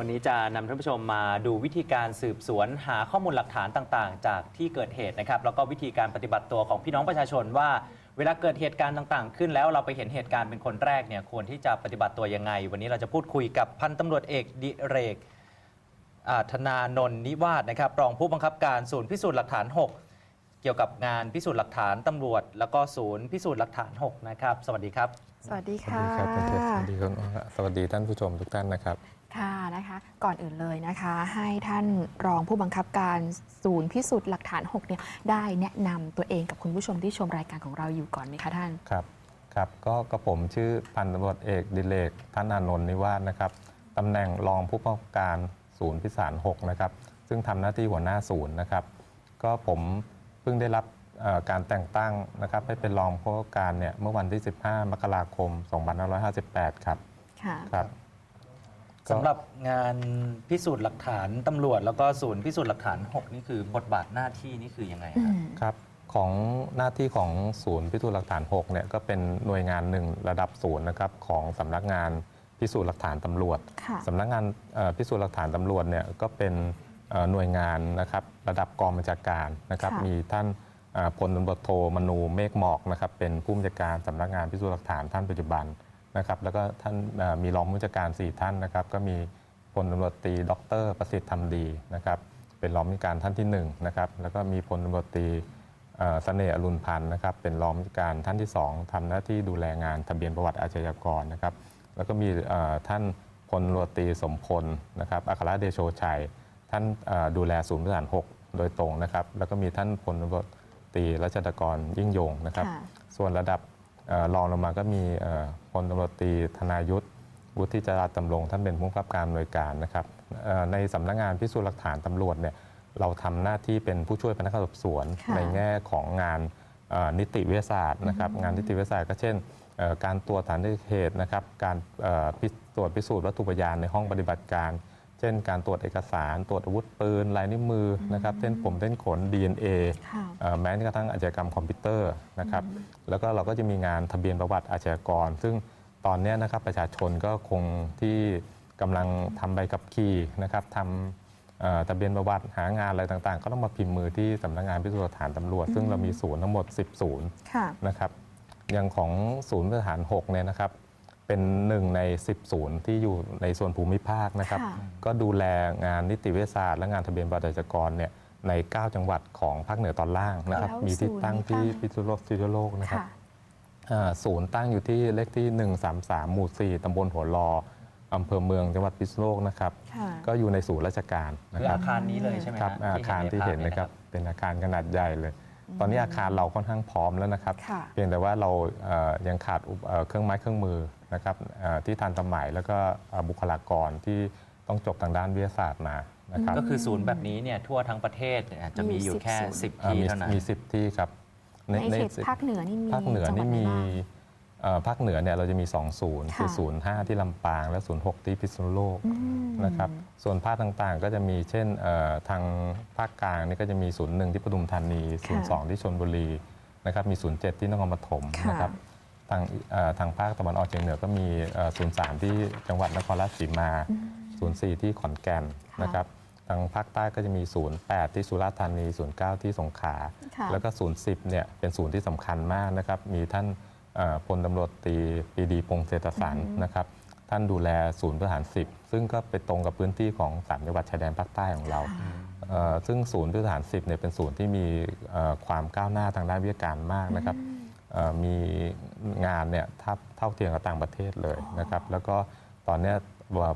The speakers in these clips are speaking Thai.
วันนี้จะนำท่านผู้ชมมาดูวิธีการสืบสวนหาข้อมูลหลักฐานต่างๆ จากที่เกิดเหตุนะครับ แล้วก็วิธีการปฏิบัติตัวของพี่น้องประชาชนว่า เวลาเกิดเหตุการณ์ต่างๆ ขึ้นแล้วเราไปเห็นเหตุการณ์เป็นคนแรกเนี่ยควรที่จะปฏิบัติตัวยังไง วันนี้เราจะพูดคุยกับพันตำรวจเอกดิเรกอ่าธนานนท์นิวาสนะครับรองผู้บังคับการศูนย์พิสูจน์หลักฐาน 6 เกี่ยวกับงานพิสูจน์หลักฐานตำรวจ แล้วก็ศูนย์พิสูจน์หลักฐาน6นะครับสวัสดีครับ สวัสดีสวัค่ะสดีครับคุณเพชรสวัสดีคุณอ้อสวัสดีท่านผู้ชมทุกท่านนะครับ ค่ะนะคะก่อนอื่นเลยนะคะ ให้ท่านรองผู้บังคับการศูนย์พิสูจน์หลักฐาน6เนี่ยได้แนะนำตัวเองกับคุณผู้ชมที่ชมรายการของเราอยู่ก่อนไหมคะท่านครับครับก็กระผมชื่อพันตำรวจเอกดิเลกท่านอานนท์นิวาสนะครับตำแหน่งรองผู้บังคับการศูนย์พิสาร6นะครับซึ่งทำหน้าที่หัวหน้าศูนย์นะครับ ก็ผมเพิ่งได้รับเอ่อการแต่งตั้งนะครับให้เป็นรองผู้บังคับการเนี่ยเมื่อวันที่ 15 มกราคม 2558 ครับค่ะครับ สำหรับงานพิสูจน์หลักฐานตำรวจ แล้วก็ศูนย์พิสูจน์หลักฐาน 6 นี่คือบทบาทหน้าที่นี่คือยังไงอืครับมครับของหน้าที่ของศูนย์พิสูจน์หลักฐาน6เนี่ยก็เป็นหน่วยงานหนึ่งระดับศูนย์นะครับของสำนักงานพิสูจน์หลักฐานตำรวจค่ะ สำนักงานเอ่อพิสูจน์หลักฐานตำรวจเนี่ยก็เป็นเอ่อหน่วยงานนะครับระดับกองบัญชาการนะครับค่ะ มีท่านเอ่อพลตำรวจโทมนูเมฆหมอกนะครับเป็นผู้บัญชาการสำนักงานพิสูจน์หลักฐานท่านปัจจุบัน นะครับแล้วก็ท่านเอ่อมีรองผู้บัญชาการสี่ท่านนะครับ ก็มีพลตำรวจตรีดร ประสิทธิ์ธรรมดีนะครับ เป็นรองผู้บัญชาการท่านที่หนึ่งนะครับแล้วก็มีพลตำรวจตรีเอ่อเสน่ห์อรุณพันธ์นะครับ เป็นรองผู้การท่านที่ 2ทำหน้าที่ดูแลงานทะเบียนประวัติอาชญากรนะครับ แล้วก็มีเอ่อท่านพลตำรวจตรีสมพลนะครับอัครเดโชชัย ท่านเอ่อดูแลศูนย์ประสาน 6 โดยตรงนะครับ แล้วก็มีท่านพลตำรวจตรีรัชดากรยิ่งยงนะครับค่ะส่วนระดับเอ่อ รองลงมาก็มีเอ่อพลตำรวจตรีธนายุทธวุฒิจราตำรงท่านเป็นผู้กำกับการหน่วยการนะครับเอ่อในสำนักงานพิสูจน์หลักฐานตำรวจเนี่ยเราทำหน้าที่เป็นผู้ช่วยพนักงานสอบสวนค่ะในแง่ของงานเอ่อนิติวิทยาศาสตร์นะครับงานนิติวิทยาศาสตร์ก็เช่นเอ่อการตรวจฐานที่เหตุนะครับการเอ่อพิตรวจพิสูจน์วัตถุพยานในห้องปฏิบัติการ เช่นการตรวจเอกสาร ตรวจอาวุธปืน ลายนิ้วมือนะครับเส้นผมเส้นขน DNA ค่ะเอ่อแม้กระทั่งอาชญากรรมคอมพิวเตอร์นะครับแล้วก็เราก็จะมีงานทะเบียนประวัติอาชญากร ซึ่งตอนเนี้ยนะครับประชาชนก็คงที่กำลังทำใบขับขี่นะครับทำเอ่อทะเบียนประวัติหางานอะไรต่างๆ ก็ต้องมาพิมพ์มือที่สำนักงานพิสูจน์หลักฐานตำรวจ ซึ่งเรามีศูนย์ทั้งหมด 10 ศูนย์ ค่ะ นะครับอย่างของศูนย์พิสูจน์หลักฐาน6เนี่ยนะครับ เป็นหนึ่งใน 10 ศูนย์ที่อยู่ในส่วนภูมิภาคนะครับ ค่ะ ก็ดูแลงานนิติวิทยาศาสตร์และงานทะเบียนประวัติอาชญากรเนี่ยใน 9 จังหวัดของภาคเหนือตอนล่างนะครับ แล้วมีที่ศูนย์ตั้งนี้ที่ตั้งพิษณุโลกพิษณุโลกนะครับ ค่ะ อ่าศูนย์ตั้งอยู่ที่เลขที่ 133 หมู่ 4 ตำบลหัวรออำเภอเมืองจังหวัดพิษณุโลกนะครับ ค่ะ ก็อยู่ในศูนย์ราชการนะคือครัอาบคารนี้เลยใช่ไหมครับฮะอาคารที่เห็นนะครับ เป็นอาคารขนาดใหญ่เลย ตอนนี้อาคารเราค่อนข้างพร้อมแล้วนะครับ ค่ะ เพียงแต่ว่าเราเอ่อยังขาดอุปเอ่อเครื่องไม้เครื่องมือนะครับเอ่อที่ทันสมัยแล้วก็เอ่อบุคลากรที่ต้องจบทางด้านวิทยาศาสตร์มานะครับ ก็คือศูนย์แบบนี้เนี่ยทั่วทั้งประเทศเนี่ยจะมีอยู่แค่ มี10 10เอ่อที่มีเท่านั้น มีสิบที่ครับในเขตภาคเหนือนี่มีภาคเหนือจังวันี่ดไหมีบ้างเอ่อ ภาคเหนือเนี่ยเราจะมี 2 ศูนย์ค่ะคือศูนย์5ที่ลำปาง และศูนย์6ที่พิษณุโลกอืมนะครับส่วนภาคต่างๆ ก็จะมีเช่นเอ่อทางภาคกลางนี่ก็จะมีศูนย์หนึ่งที่ปทุมธานีศูนย์สองที่ชลบุรีนะครับมีศูนย์เจ็ดที่นครปฐมค่ะนะครับทางเอ่อทางภาคตะวันออกเฉียงเหนือก็มีศูนย์สามที่จังหวัดนครราชสีมาศูนย์สี่ที่ขอนแก่นค่ะนะครับทางภาคใต้ก็จะมีศูนย์แปดที่สุราษฎร์ธานีศูนย์เก้าที่สงขลาค่ะแล้วก็ศูนย์สิบเนี่ยเป็นศูนย์ที่สำคัญมากนะครับ มีท่านเอ่อ พลตำรวจตรีปรีดีพงษ์เศรษฐสันนะครับท่านดูแลศูนย์ทหารสิบซึ่งก็ไปตรงกับพื้นที่ของสามจังหวัดชายแดนภาคใต้ของเราเอ่อซึ่งศูนย์ทหารสิบเนี่ยเป็นศูนย์ที่มีเอ่อความก้าวหน้าทางด้านวิทยาการมากนะครับเอ่อมีงานเนี่ยทับเท่าเทียมกับต่างประเทศเลยนะครับ แล้วก็ตอนเนี้ย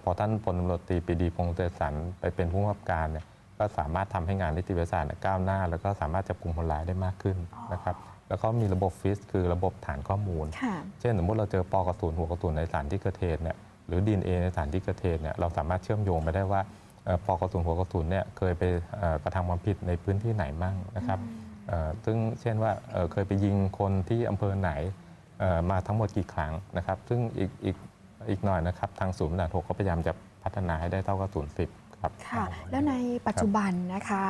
พอท่านพลตำรวจตรีปรีดีพงษ์เศรษฐสันไปเป็นผู้กำกับการเนี่ยก็สามารถทำให้งานนิติวิทยาศาสตร์เนี่ยก้าวหน้า แล้วก็สามารถจับกลุ่มคนร้ายได้มากขึ้นนะครับ แล้วก็มีระบบฟิสคือระบบฐานข้อมูลค่ะเช่นสมมติเราเจอปลอกกระสุนหัวกระสุนในสถานที่เกิดเหตุเนี่ยหรือดีเอในสถานที่เกิดเหตุเนี่ยเราสามารถเชื่อมโยงไปได้ว่าเอ่อปลอกกระสุนหัวกระสุนเนี่ยเคยไปเอ่อกระทำความผิดในพื้นที่ไหนมั่งนะครับเอ่อซึ่งเช่นว่าเอ่อเคยไปยิงคนที่อำเภอไหนเอ่อมาทั้งหมดกี่ครั้งนะครับ ซึ่งอีกอีกอีกหน่อยนะครับทางศูนย์ด่านหกก็พยายามจะพัฒนาให้ได้เท่ากับศูนย์สิบ ครับค่ะ แล้วในปัจจุบันนะคะ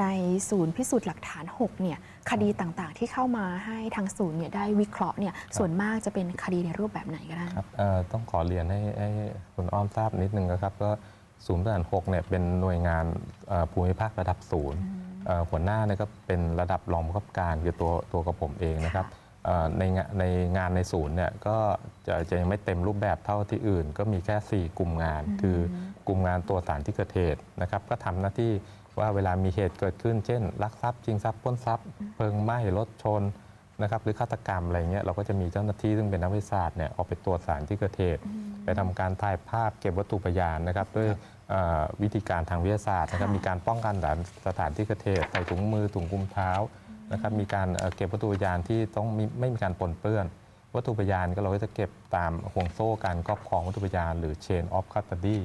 ในศูนย์พิสูจน์หลักฐาน 6 เนี่ยคดีต่างๆ ที่เข้ามาให้ทางศูนย์เนี่ยได้วิเคราะห์เนี่ยส่วนมากจะเป็นคดีในรูปแบบไหนก็ได้ครับเอ่อต้องขอเรียนให้ให้คุณอ้อมทราบนิดนึงนะครับก็ศูนย์ทหาร6เนี่ยเป็นหน่วยงานเอ่อภูมิภาคระดับศูนย์เอ่อหัวหน้าเนี่ยก็เป็นระดับรองผู้กำกับการคือตัวตัวกับผมเองนะครับเอ่อ ในงานในงานในศูนย์เนี่ยก็จะจะยังไม่เต็มรูปแบบเท่าที่อื่น ก็มีแค่ 4 กลุ่มงาน คือกลุ่มงานตัวสถารที่เกิดเหตุนะครับก็ทำหน้าที่ว่าเวลามีเหตุเกิดขึ้น เช่นลักทรัพย์ชิงทรัพย์ปล้นทรัพย์เพลิงไหม้รถชนนะครับหรือฆาตกรรมอะไรเงี้ยเราก็จะมีเจ้าหน้าที่ซึ่งเป็นนักวิทยาศาสตร์เนี่ยออกไปตรวจสารที่เกิดเหตุไปทำการถ่ายภาพเก็บวัตถุพยานนะครับด้วยเอ่อวิธีการทางวิทยาศาสตร์นะครับค่ะมีการป้องกันสถานสถานที่เกิดเหตุใส่ถุงมือถุงกุมเท้า นะครับมีการเอ่อเก็บวัตถุพยานที่ต้องมีไม่มีการปนเปื้อน วัตถุพยานก็เราก็จะเก็บตามห่วงโซ่การครอบครองวัตถุพยาน หรือ chain of custody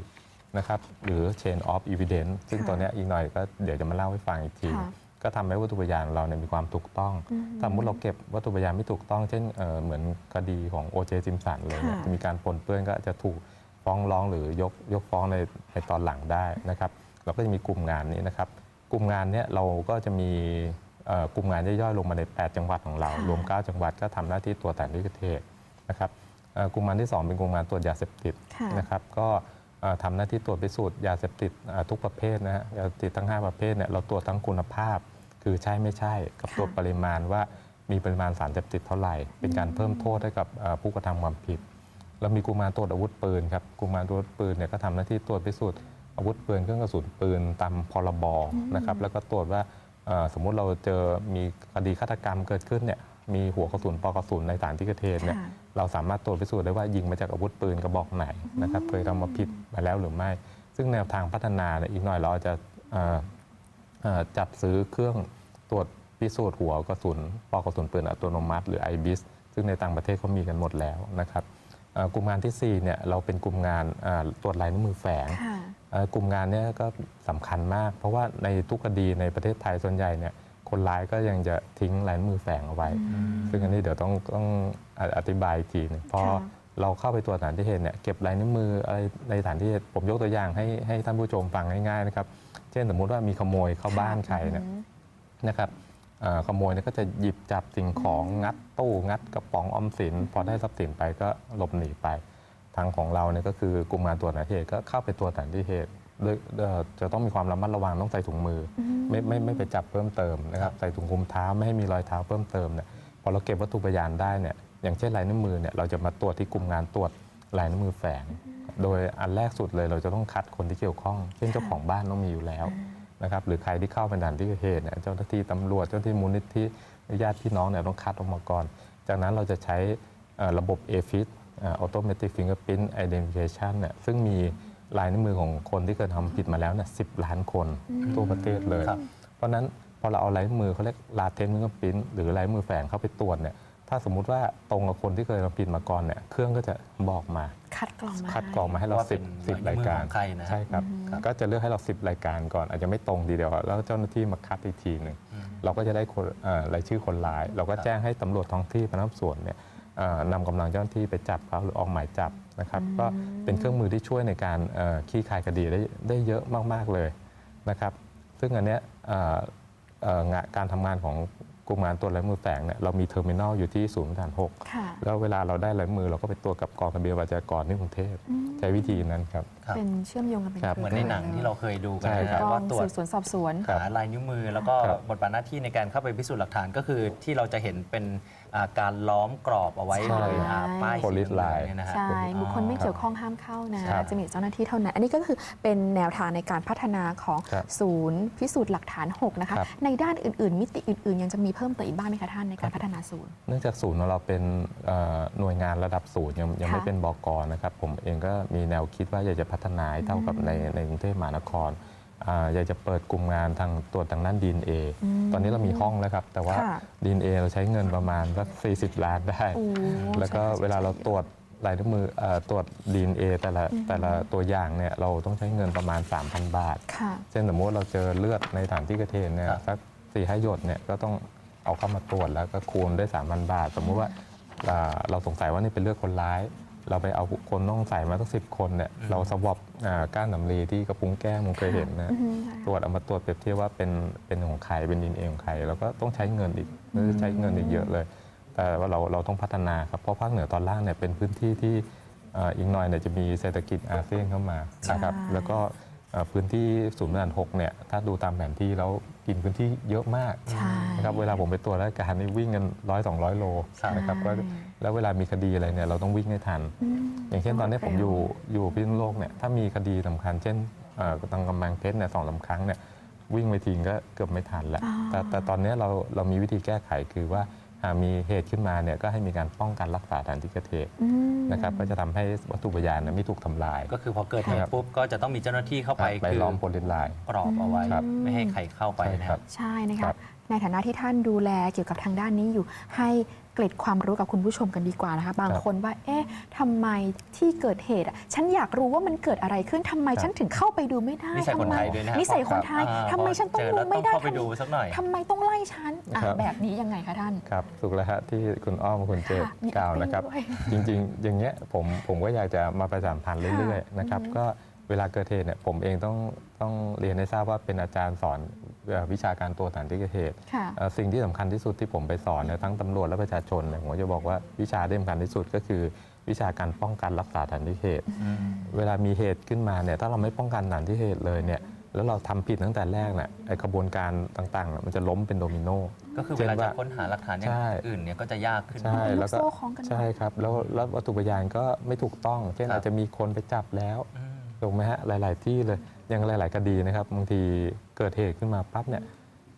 นะครับหรือ chain of evidence ซึ่งค่ะตัวเนี้ยอีกหน่อยก็เดี๋ยวจะมาเล่าให้ฟังอีกทีค่ะก็ทำให้วัตถุพยานของเราเนี่ยมีความถูกต้องอืมสมมติเราเก็บวัตถุพยานไม่ถูกต้อง เช่นเอ่อเหมือนคดีของโอเจซิมสันเลยเนี่ยค่ะจะมีการปนเปื้อนก็จะถูกฟ้องร้องหรือยกยกฟ้องในในตอนหลังได้นะครับ เราก็จะมีกลุ่มงานนี้นะครับ กลุ่มงานเนี้ยเราก็จะมีเอ่อ กลุ่มงานย่อยๆลงมาใน 8 จังหวัดของเราค่ะรวม 9 จังหวัดก็ทำหน้าที่ตัวจแต่ที่เกิดเหตุนะครับเอ่อกลุ่มงานที่ 2 เป็นกลุ่มงานตรวจยาเสพติดค่ะนะครับก็เอ่อทำหน้าที่ตรวจพิสูจน์ยาเสพติดเอ่อทุกประเภทนะฮะยาเสพติดทั้ง 5 ประเภทเนี่ยเราตรวจทั้งคุณภาพ คือใช่ไม่ใช่กับค่ะตัวปริมาณว่ามีปริมาณสารเสพติดเท่าไหร่ เป็นการเพิ่มโทษให้กับเอ่อผู้กระทำความผิดเรามีกุมารตรวจอาวุธปืนครับกุมารตรวจปืนเนี่ยก็ทำหน้าที่ตรวจพิสูจน์อาวุธปืนเครื่องกระสุนปืนตามพรบนะครับแล้วก็ตรวจว่าเอ่อ สมมุติเราเจอมีคดีฆาตกรรมเกิดขึ้นเนี่ยมีหัวกระสุนปลอกกระสุนในสถานที่เกิดเหตุเนี่ยค่ะเราสามารถตรวจพิสูจน์ได้ว่ายิงมาจากอาวุธปืนกระบอกไหนนะครับเคยทำมาผิดมาแล้วหรือไม่ ซึ่งแนวทางพัฒนาเนี่ยอีกหน่อยเราจะเอ่อเอ่อจัดซื้อเครื่องตรวจพิสูจน์หัวกระสุนปลอกกระสุนปืนอัตโนมัติ หรือ IBIS ซึ่งในต่างประเทศเขามีกันหมดแล้วนะครับเอ่อกลุ่มงานที่4เนี่ยเราเป็นกลุ่มงานเอ่อตรวจลายนิ้วมือแฝงค่ะเอ่อ กลุ่มงานเนี้ก็สำคัญมาก เพราะว่าในทุกคดีในประเทศไทยส่วนใหญ่เนี่ยคนร้ายก็ยังจะทิ้งลายนิ้วมือแฝงเอาไว้ ซึ่งอันนี้เดี๋ยวต้องต้องออธิบายอีกทีหนึงพอค่ะเราเข้าไปตรวจสถานที่เหตุเนี่ยเก็บลายนิ้วมืออะไรในสถานที่เหตุผมยกตัวอย่างให้ให้ท่านผู้ชมฟังง่ายๆนะครับ เช่นสมมุติว่ามีขโมยเข้าบ้านใครเนี่ยอืมนะครับเอ่อขโมยเนี่ยก็จะหยิบจับสิ่งของงัดตู้งัดกระป๋องออมสิน พอได้ทรัพย์สินไปก็หลบหนีไป ทางของเราเนี่ยก็คือกลุ่มงานตรวจสถานที่เหตุก็เข้าไปตรวจสถานที่เหตุโดยเอ่อจะต้องมีความระมัดระวังต้องใส่ถุงมืออไม่ไม่ไม่ไปจับเพิ่มเติมนะครับใส่ถุงคลุมเท้าไม่ให้มีรอยเท้าเพิ่มเติมเนี่ยพอเราเก็บวัตถุพยานได้เนี่ยอย่างเช่นลายนิ้วมือเนี่ยเราจะมาตรวจที่กลุ่มงานตรวจลายนิ้วมือแฝง โดยอันแรกสุดเลยเราจะต้องคัดคนที่เกี่ยวข้อง เช่นเจ้าของบ้านต้องมีอยู่แล้วนะครับหรือใครที่เข้าไปด่านที่เกิดเหตุเนี่ยเจ้าหน้าที่ตำรวจเจ้าหน้าที่มูลนิธิญาติพี่น้องเนี่ยต้องคัดออกมาก่อน จากนั้นเราจะใช้เอ่อระบบ AFIS เอ่อ Automatic Fingerprint Identification เนี่ยซึ่งมีลายนิ้วมือของคนที่เคยทำผิดมาแล้วเนี่ย10ล้านคนทั่วประเทศเลย ครับ เพราะฉะนั้นพอเราเอาลายนิ้วมือเขาเรียกลาเทนฟิงเกอร์พิ้นหรือลายนิ้วมือแฝงเข้าไปตรวจเนี่ยถ้าสมมุติว่าตรงกับคนที่เคยทำผิดมาก่อนเนี่ยเครื่องก็จะบอกมา คัดกรองมาคัดกรองมาให้เราว่าเป็สินบสิบลายนิ้รายวมือการของใครนะใช่ครับ ก็จะเลือกให้เราสิบรายการก่อน อาจจะไม่ตรงทีเดียวแล้วเจ้าหน้าที่มาคัดอีกทีหนึ่งเราก็จะได้คนเอ่อรายชื่อคนร้าย เราก็แจ้งให้ตำรวจท้องที่พนักงานสอบสวนเนี่ยเอ่อ นำกำลังเจ้าหน้าที่ไปจับเขาหรือออกหมายจับนะครับก็เป็นเครื่องมือที่ช่วยในการเอ่อคลี่คลายคดีได้ได้เยอะมาก ๆ เลยนะครับซึ่งอันเนี้ยเอ่อเอ่องานการทำงานของกลุ่มงานตรวจลายมือแฝงเนี่ยเรามีเทอร์มินอลอยู่ที่ศูนย์ฐานหกค่ะแล้วเวลาเราได้ลายมือเราก็ไปตรวจกับกองทะเบียนประชากรที่กรุงเทพใช้วิธีนั้นครับครับเป็นเชื่อมโยงกันเป็นครับคเหรืมือนในหนังที่เราเคยดูกันใช่นะครับกองว่าตรวจสืบสวนสอบสวนครับหาลายนิ้วมือ แล้วก็ครับบทบาทหน้าที่ในการเข้าไปพิสูจน์หลักฐานก็คือที่เราจะเห็นเป็น อ่าการล้อมกรอบเอาไว้ใช่ เลยอ่าป้ายสี Police เหลือง line ๆเนี่ยนะฮะ ใช่ บุคคลไม่อ๋อเกี่ยวข้องห้ามเข้านะ ครับจะมีเจ้าหน้าที่เท่านั้น อันนี้ก็คือเป็นแนวทางในการพัฒนาของครับศูนย์พิสูจน์หลักฐาน 6 นะคะ ครับ ในด้านอื่น ๆ มิติอื่น ๆ ยังจะมีเพิ่มเติมอีกบ้างไหมคะท่านในการพัฒนาศูนย์ เนื่องจากศูนย์ของเราเป็นเอ่อหน่วยงานระดับศูนย์ยังยังค่ะไม่เป็นบกนะครับ ผมเองก็มีแนวคิดว่าอยากจะพัฒนาให้เท่ากับในในกรุงเทพมหานคร อ่าอยากจะเปิดกลุ่มงานทางตรวจทางด้าน DNA ตอนนี้เรามีห้องแล้วครับ แต่ว่าค่ะ DNA เราใช้เงินประมาณสัก40 ล้านได้โอ้แล้วก็ใช่ค่ะเวลาเราตรวจลายนิ้วมือเอ่อตรวจ DNA แต่ละแต่ละตัวอย่างเนี่ยเราต้องใช้เงินประมาณ 3,000 บาทค่ะเช่นสมมติเราเจอเลือดในสถานที่เกิดเหตุเนี่ยครับสักสี่ห้าหยดเนี่ยก็ต้องเอาเข้ามาตรวจแล้วก็คูณด้วย3,000 บาท สมมุติว่าอ่าเราสงสัยว่านี่เป็นเลือดคนร้าย เราไปเอาคนต้องใส่มาสักสิบคนเนี่ยเราสวอปก้านสำลีที่กระพุ้งแก้มผมเคยเห็นนะอือฮึใช่ตรวจเอามาตรวจเปรียบเทียบว่าเป็นเป็นของใครเป็นดินเอของใครเราก็ต้องใช้เงินอีกใช้เงินอีกเยอะเลย แต่ว่าเราเราต้องพัฒนาครับเพราะภาคเหนือตอนล่างเนี่ยเป็นพื้นที่ที่เอ่ออีกหน่อยเนี่ยจะมีเศรษฐกิจอาเซียนเข้ามานะครับใช่แล้วก็เอ่อ พื้นที่ศูนย์บริหารหกเนี่ยถ้าดูตามแผนที่แล้วกินพื้นที่เยอะมากใช่นะครับเวลาผมไปตรวจราชการนี่วิ่งกันร้อยสองร้อยโลใช่นะครับก็แล้วเวลามีคดีอะไรเนี่ยเราต้องวิ่งให้ทันอืมอย่างเช่นตอนนี้ผมรวดเร็วอยู่อยู่พิษณุโลกเนี่ยถ้ามีคดีสำคัญ เช่นเอ่อตังกำแพงเพชรเนี่ยสองสามครั้งเนี่ยวิ่งไปทิ้งก็เกือบไม่ทันแล้วอ่าแต่แต่ตอนนี้เราเรามีวิธีแก้ไขคือว่าหาก มีเหตุขึ้นมาเนี่ยก็ให้มีการป้องกันรักษาฐานที่เกิดเหตุอืมนะครับก็จะทำให้วัตถุพยานเนยไม่ถูกทำลาย ก็คือพอเกิดเหตุครับปุ๊บก็จะต้องมีเจ้าหน้าที่เข้าไปไปคือล้อมโพลินไลน์กรอบเอาไว้ครับไม่ให้ใครเข้าไปใช่นะคครัรับบใช่นะครัคะบในฐานะที่ท่านดูแลเกี่ยวกับทางด้านนี้อยู่ให้ เกร็ดความรู้กับคุณผู้ชมกันดีกว่านะคะ บางครับคนว่า เอ๊ะทำไมที่เกิดเหตุอะฉันอยากรู้ว่ามันเกิดอะไรขึ้นทำไมครับฉันถึงเข้าไปดูไม่ได้นิสัยคนทำมไทยด้วยนะฮะนิสัยคนไทยอ่าทำไมฉันต้องเจอดูแล้วไม่ได้เข้าไปดูสักหน่อยทำไมต้องไล่ฉันอะครับแบบนี้ยังไงคะท่านครับถูกแล้วฮะที่คุณอ้อมคุณเจตค่ะมีกล่าว acting นะครับด้วยจริงๆ อย่างเงี้ยผมผมก็อยากจะมาประชาสัมพันธ์เรื่อยๆนะครับอืมก็ เวลาเกิดเหตุเนี่ยผมเองต้องต้องเรียนให้ทราบว่าเป็นอาจารย์สอนเอ่อวิชาการตัวสถานที่เกิดเหตุค่ะ เอ่อสิ่งที่สำคัญที่สุดที่ผมไปสอนเนี่ยทั้งตำรวจและประชาชนเนี่ยผมจะบอกว่าวิชาที่สำคัญที่สุดก็คือ วิชาการป้องกันรักษาสถานที่เหตุ เวลามีเหตุขึ้นมาเนี่ยถ้าเราไม่ป้องกันสถานที่เหตุเลยเนี่ยแล้วเราทำผิดตั้งแต่แรกเนี่ยไอกระบวนการต่างๆเนี่ยมันจะล้มเป็นโดมิโน ก็คือเช่เวนลาจะว่าค้นหาหลักฐานอย่าใช่งอื่นเนี่ยก็จะยากขึ้น ใช่เป็นลูกแล้วก็โซ่คล้องกันใช่ครับแล้วแล้ววัตถุพยานก็ไม่ถูกต้อง เช่นครับอาจจะมีคนไปจับแล้ว อืม ถูกไหมฮะหลาย ๆ ที่เลยอย่างหลาย ๆ คดีนะครับบางทีเกิดเหตุขึ้นมาปั๊บเนี่ย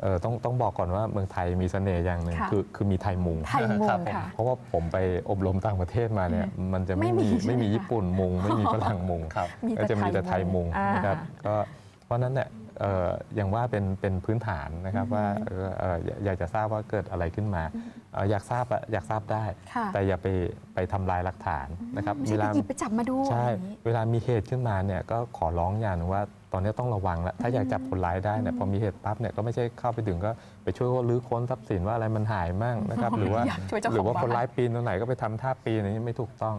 เออต้องต้องบอกก่อนว่าเมืองไทยมีเสน่ห์อย่างหนึ่งค่ะคือคือมีไทยมุงไทยมุครังบผมค่ะเพราะว่าผมไปอบรมต่างประเทศมาเนี่ยมันจะไม่ไม่มีมีใช่ไหมไม่มีคะญี่ปุ่นมุง ไม่มีฝรั่งมุงครับมีก็จะมีแต่ไทยมุงอ่านนะครับก็เพราะฉะนั้นเนี่ยเอ่ออ ย่างว่าเป็นเป็นพื้นฐานนะครับว่าเอ่อเอ่ออยากอยากจะทราบว่าเกิดอะไรขึ้นมาเอ่ออยากทราบอะอยากทราบได้ค่ะแต่อย่าไปไปทำลายหลักฐานนะครับไม่ใช่ไปหยิบไปจับมาดูใช่อะไรอย่างนี้เวลามีเหตุขึ้นมาเนี่ยก็ขอร้องอย่างหนึงว่าตอนนี้ต้องระวังแล้วถ้าอยากจับคนร้ายได้เนี่ยพอมีเหตุปั๊บเนี่ยก็ไม่ใช่เข้าไปถึงก็ไปช่วยเขาลื้อค้นทรัพย์สินว่าอะไรมันหายมั่งนะครับหรือว่าอยากช่วยเจ้าของหรือว่าบ้านคนร้ายปีนตรงไหนก็ไปทำท่าปีนอย่างนี้ไม่ถูกต้อง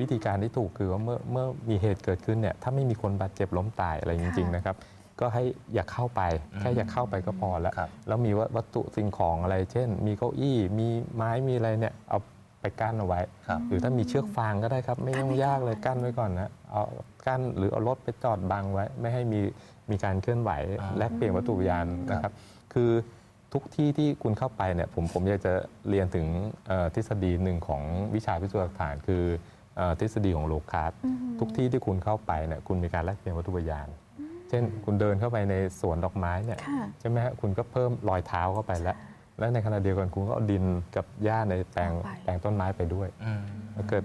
วิธีการที่ถูกคือว่าเมื่อเมื่อมีเหตุเกิดขึ้นเนี่ยถ้าไม่มีคนบาดเจ็บล้มตายอะไรจริงๆนะครับ ก็ให้อย่าเข้าไป แค่อย่าเข้าไปก็พอแล้ว ครับแล้วมีวัตถุสิ่งของอะไร เช่น มีเก้าอี้มีไม้มีอะไรเนี่ยเอาไปกั้นเอาไว้ ครับ หรือถ้ามีเชือกฟางก็ได้ครับ ไม่ต้องยากเลยกั้นไว้ก่อนนะเอากั้นหรือเอารถไปจอดบังไว้ ไม่ให้มีมีการเคลื่อนไหวอ่า แลกเปลี่ยนวัตถุพยานนะครับ คือทุกที่ที่คุณเข้าไปเนี่ยผมผมอยากจะเรียนถึงเอ่อทฤษฎีหนึ่งของวิชาพิสูจน์หลักฐานคือเอ่อทฤษฎีของโลคัสทุกที่ที่คุณเข้าไปเนี่ยคุณมีการแลกเปลี่ยนวัตถุพยาน เช่นคุณเดินเข้าไปในสวนดอกไม้เนี่ยค่ะ ใช่ไหมฮะคุณก็เพิ่มรอยเท้าเข้าไปแล้ว แล้วในขณะเดียวกันคุณก็เอาดินกับหญ้าในแปลงเอาไป แปลงต้นไม้ไปด้วยอืมแล้วเกิด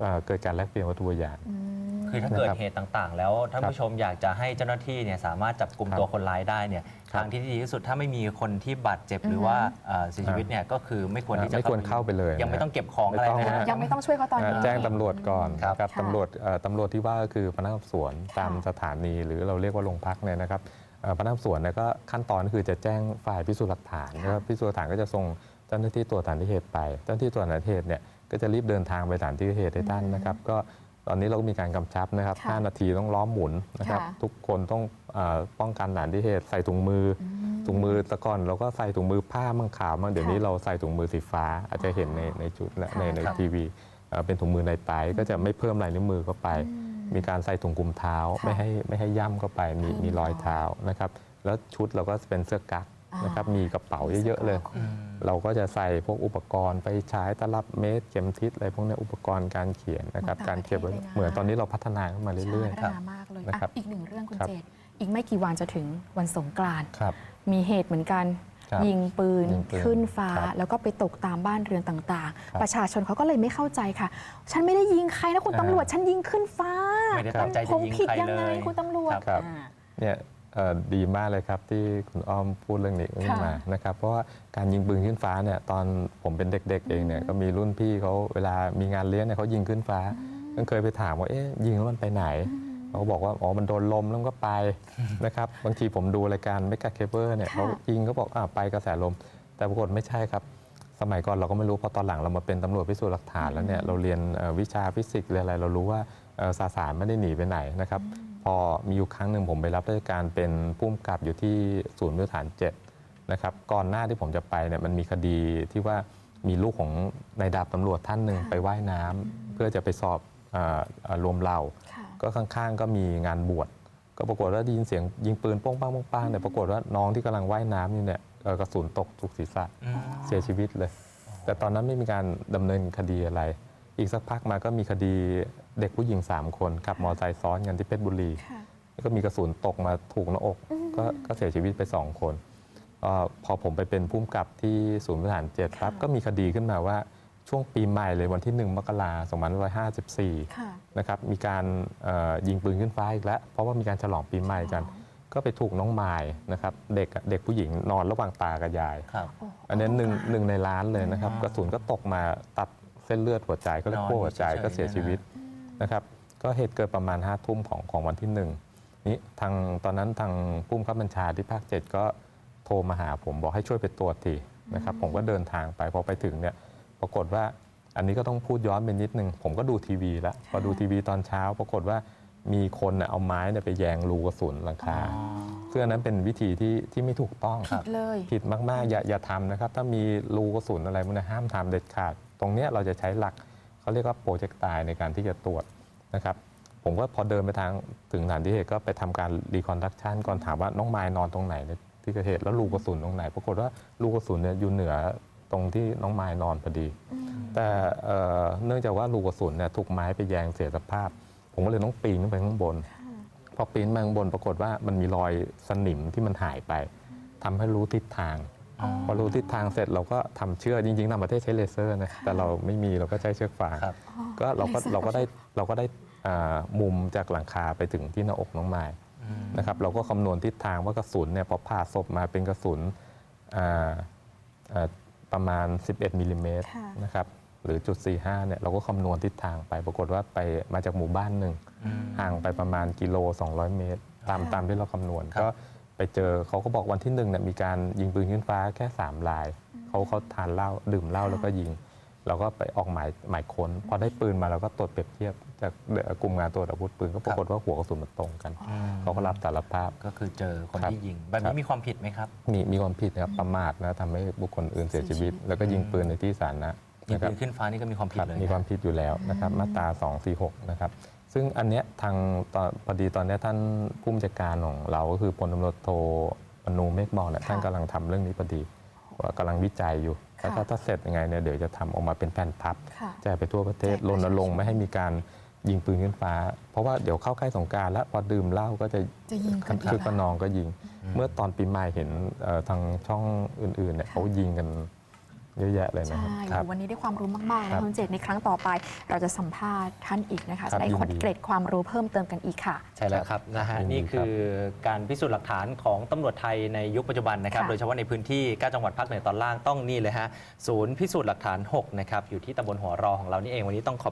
เอ่อเกิดการแลกเปลี่ยนวัตถุพยาน อืม คือถ้าเกิดนะครับเหตุต่างๆ แล้วท่านครับผู้ชมอยากจะให้เจ้าหน้าที่เนี่ยสามารถจับกลุ่มครับ ตัวคนร้ายได้เนี่ยครับ ทางที่ดีที่สุดถ้าไม่มีคนที่บาดเจ็บหรืออฮึว่าเอ่อเสียชีวิตเนี่ยก็คือไม่ควรที่จะไม่ควรเข้าไปเลยยังไม่นะต้องเก็บของอะไรไม่ต้องนะฮะนะยังไม่ต้องช่วยเขาตอนนี้ แจ้งตำรวจก่อนครับนะครับค่ะ ตำรวจเอ่อตำรวจที่ว่าก็คือพนักงานสอบสวนตามค่ะสถานี หรือเราเรียกว่าโรงพักเนี่ยนะครับเอ่อพนักงานสอบสวนเนี่ยก็ขั้นตอนก็คือจะแจ้งฝ่ายพิสูจน์หลักฐานนะครับพิสูจน์หลักฐานก็จะส่งเจ้าหน้าที่ตรวจสถานที่เหตุไป เจ้าหน้าที่ตรวจสถานที่เหตุเนี่ยก็จะรีบเดินทางไปสถานที่เหตุให้ท่านนะครับ ก็ ตอนนี้เราก็มีการกำชับนะครับค่ะ5นาทีต้องล้อมหมุนนะครับ ค่ะ ทุกคนต้องเอ่อป้องกันสถานที่เหตุใส่ถุงมืออถุงมือแต่ก่อนเราก็ใส่ถุงมือผ้ามั่งขาวมั่งเดี๋ยวนี้ค่ะเราใส่ถุงมือสีฟ้า อาจจะเห็นในในชุดและค่ะในในครับทีวีเอ่อเป็นถุงมือในไตก็จะไม่เพิ่มลายนิ้วมือเข้าไป มีการใส่ถุงกลุมเท้าค่ะไม่ให้ไม่ให้ย่ำเข้าไปมีให้มีรอยมีรอยเท้านะครับ แล้วชุดเราก็เป็นเสื้อกั๊กอ่า นนะครับมีกระเป๋าเยอะๆเลยอืมเราก็จะใส่พวกอุปกรณ์ไปใช้ตลับเมตรเข็มทิศอะไรพวกเนี้ยอุปกรณ์การเขียนนะครับเหมือนการเก็บไว้ต่างประเทศเลยนะเหมือนตอนนี้เราพัฒนาขึ้นมาเรื่อยใช่พัฒนามากเลยนะครับอะอีกหนึ่งเรื่องคุณครับเจตอีกไม่กี่วันจะถึงวันสงกรานต์ๆครับมีเหตุเหมือนกันครับยิงปืนยิงปืนขึ้นฟ้าครับแล้วก็ไปตกตามบ้านเรือนต่างครับๆประชาชนเขาก็เลยไม่เข้าใจค่ะ ฉันไม่ได้ยิงใครนะคุณอ่าตำรวจ ฉันยิงขึ้นฟ้าไม่ได้ตั้งใจจะผมยิงผิดใครยังไงเลยคุณตำรวจครับอ่าเนี่ยเอ่อ ดีมากเลยครับที่คุณอ้อมพูดเรื่องนี้ขึ้นมาค่ะนะครับเพราะว่าการยิงปืนขึ้นฟ้าเนี่ยตอนผมเป็นเด็ก ๆ เองเนี่ยก็มีรุ่นพี่เขาเวลามีงานเลี้ยงเนี่ยเขายิงขึ้นฟ้าก็เคยไปถามว่าเอ๊ะยิงแล้วมันไปไหนเขาบอกว่าอ๋อมันโดนลมแล้วมันก็ไปนะครับบางทีผมดูรายการเมกาเคเบิลเนี่ยค่ะเขายิงเขาบอกอ่าไปกระแสลม แต่ปรากฏไม่ใช่ครับ สมัยก่อนเราก็ไม่รู้พอตอนหลังเรามาเป็นตำรวจพิสูจน์หลักฐานแล้วเนี่ยเราเรียนเอ่อวิชาฟิสิกส์เรียนอะไรเรารู้ว่าเอ่อสสารไม่ได้หนีไปไหนนะครับ พอมีอยู่ครั้งหนึ่งผมไปรับราชการเป็นผู้กำกับอยู่ที่ศูนย์พื้นฐาน7นะครับก่อนหน้าที่ผมจะไปเนี่ยมันมีคดีที่ว่ามีลูกของนายดาบตำรวจท่านหนึ่งค่ะไปว่ายน้ำเพื่อจะไปสอบอ่าอ่ารวมเรา ค่ะ ก็ข้างๆ ก็มีงานบวชก็ปรากฏว่าได้ยินเสียงยิงปืนโป้งปังโป้งปังเนี่ยปรากฏว่าน้องที่กำลังว่ายน้ำอยู่เนี่ยเอ่อกระสุนตกถูกศีรษะอืมเสียชีวิตเลย แต่ตอนนั้นไม่มีการดำเนินคดีอะไร อีกสักพักมาก็มีคดีเด็กผู้หญิง 3 คนขับมอเตอร์ไซค์ซ้อนกันที่เพชรบุรีค่ะ ก็มีกระสุนตกมาถูกหน้าอกก็ก็เสียชีวิตไป 2 คนก็พอผมไปเป็นผู้กำกับที่ศูนย์บริหารเจ็ดปั๊บค่ะก็มีคดีขึ้นมาว่าช่วงปีใหม่เลยวันที่ 1 มกราคม2554 ค่ะ นะครับมีการเอ่อยิงปืนขึ้นฟ้าอีกแล้ว เพราะว่ามีการฉลองปีใหม่กัน ก็ไปถูกน้องมายนะครับเด็กอะเด็กผู้หญิงนอนระหว่างตากับยาย ครับโโอันนี้หนึ่งหนึ่งในล้านเลยนะครับอืมกระสุนก็ตกมาตัด เส้นเลือดหัวใจก็เรียกนอนขั้วหัวใจอยู่เฉยๆก็เสียชีวิตอืมนะครับก็เหตุเกิดประมาณ5้าทุ่มของของวันที่หนึ่งนี้ทางตอนนั้นทางผู้บังคับบัญชาที่ภาค 7 ก็โทรมาหาผมบอกให้ช่วยไปตรวจทีนะครับผมก็เดินทางไปพอไปถึงเนี่ยปรากฏว่าอันนี้ก็ต้องพูดย้อนไปนิดนึง ผมก็ดูทีวีแล้วพอดูทีวีตอนเช้า ปรากฏว่ามีคนน่ะเอาไม้เนี่ยไปแยงรูกระสุนหลังคาซึ่งอันนั้นเป็นวิธีที่ที่ไม่ถูกต้องผิดเลยผิดมากๆอย่าอย่าทำนะครับ ถ้ามีรูกระสุนอะไรมันยห้ามทำเด็ดขาด ตรงนี้เราจะใช้หลักเขาเรียกว่าโปรเจกตายในการที่จะตรวจนะครับผมก็พอเดินไปทางถึงสถานที่เหตุก็ไปทำการรีคอนดักชันก่อนถามว่าน้องไม้นอนตรงไหนในที่เกิดเหตุแล้วรูกกระสุนตรงไหน ปรากฏว่ารูกกระสุนเนี่ยอยู่เหนือตรงที่น้องไม้นอนพอดี แต่เนื่องจากว่ารูกกระสุนเนี่ยถูกไม้ไปแยงเสียสภาพ ผมก็เลยต้องปีนขึ้นไปข้างบน พอปีนมาข้างบนปรากฏว่ามันมีรอยสนิมที่มันหายไปทำให้รู้ทิศทาง พอรู้ทิศทางเสร็จเราก็ทำเชือกจริงๆต่างประเทศใช้เลเซอร์นะแต่เราไม่มีเราก็ใช้เชือกฟางครับก็เราก็เลเซอร์เราก็ได้เราก็ได้อ่ามุมจากหลังคาไปถึงที่หน้าอกน้องไม้อืมนะครับเราก็คำนวณทิศทางว่ากระสุนเนี่ยพอผ่าศพมาเป็นกระสุนอ่าอ่าประมาณ 11มิลลิเมตรค่ะนะครับหรือจุด45เนี่ยเราก็คำนวณทิศทางไปปรากฏว่าไปมาจากหมู่บ้านหนึ่งอืมห่างไปประมาณกิโล 200 เมตร ตามค่ะตามที่เราคำนวณครับก็ ไปเจอเขาก็บอกวันที่หนึ่งเนี่ยมีการยิงปืนขึ้นฟ้าแค่3ลายเขาเขาทานเหล้าดื่มเหล้าแล้วก็ยิง เราก็ไปออกหมายหมายค้นพอได้ปืนมาเราก็ตรวจเปรียบเทียบจากเอ่อกลุ่มงานตรวจอาวุธปืนก็ปรากฏว่าหัวกระสุนมันตรงกันอืมเขาก็รับสารภาพ ก็คือเจอคนครับที่ยิงแบบครันี้บ มีความผิดไหมครับมีมีความผิดนะครับประมาทนะทำให้บุคคลอื่นเสียชีวิต แล้วก็ยิงปืนในที่สาธารณะยิงนะครับปืนขึ้นฟ้านี่ก็มีความผิคดรับเลย มีนะความผิดอยู่แล้วนะครับมาตรา 246 นะครับ ซึ่งอันเนี้ยทางตอนพอดีตอนเนี้ยท่านผู้บัญชาการของเราก็คือพลตำรวจโทมนูเมฆบอกเนี่ยค่ะท่านกำลังทำเรื่องนี้พอดีว่ากำลังวิจัยอยู่ค่ะแล้วก็ถ้าเสร็จยังไงเนี่ยเดี๋ยวจะทำออกมาเป็นแผ่นพับค่ะแจกไปทั่วประเทศแจกประรชาชน ณรงค์ไม่ให้มีการยิงปืนขึ้นฟ้า เพราะว่าเดี๋ยวเข้าใกล้สงกรารแล้วพอดื่มเหล้าก็จะ จะยิงกันคือกอีระแล้วนองก็ยิง เมื่อตอนปีใหม่เห็นเอ่อทางช่องอื่นๆเนี่ยเขายิงกัน เยอะแยะเลยนะใช่ครับโอ้วันนี้ได้ความรู้มากๆครันะบคุณเจตในครั้งต่อไป เราจะสัมภาษณ์ท่านอีกนะคะครัจะบได้ยินขดดีเกร็ดความรู้เพิ่มเติมกันอีกค่ะ ใช่แล้วครับนะฮะยินดีนี่ครับคือการพิสูจน์หลักฐานของตำรวจไทยในยุคปัจจุบันนะครับ ค่ะ โดยเฉพาะในพื้นที่ 9 จังหวัดภาคเหนือตอนล่างต้องนี่เลยฮะศูนย์พิสูจน์หลักฐาน 6 นะครับ อยู่ที่ตำบลหัวรอของเรานี่เองวันนี้ต้องขอบพระ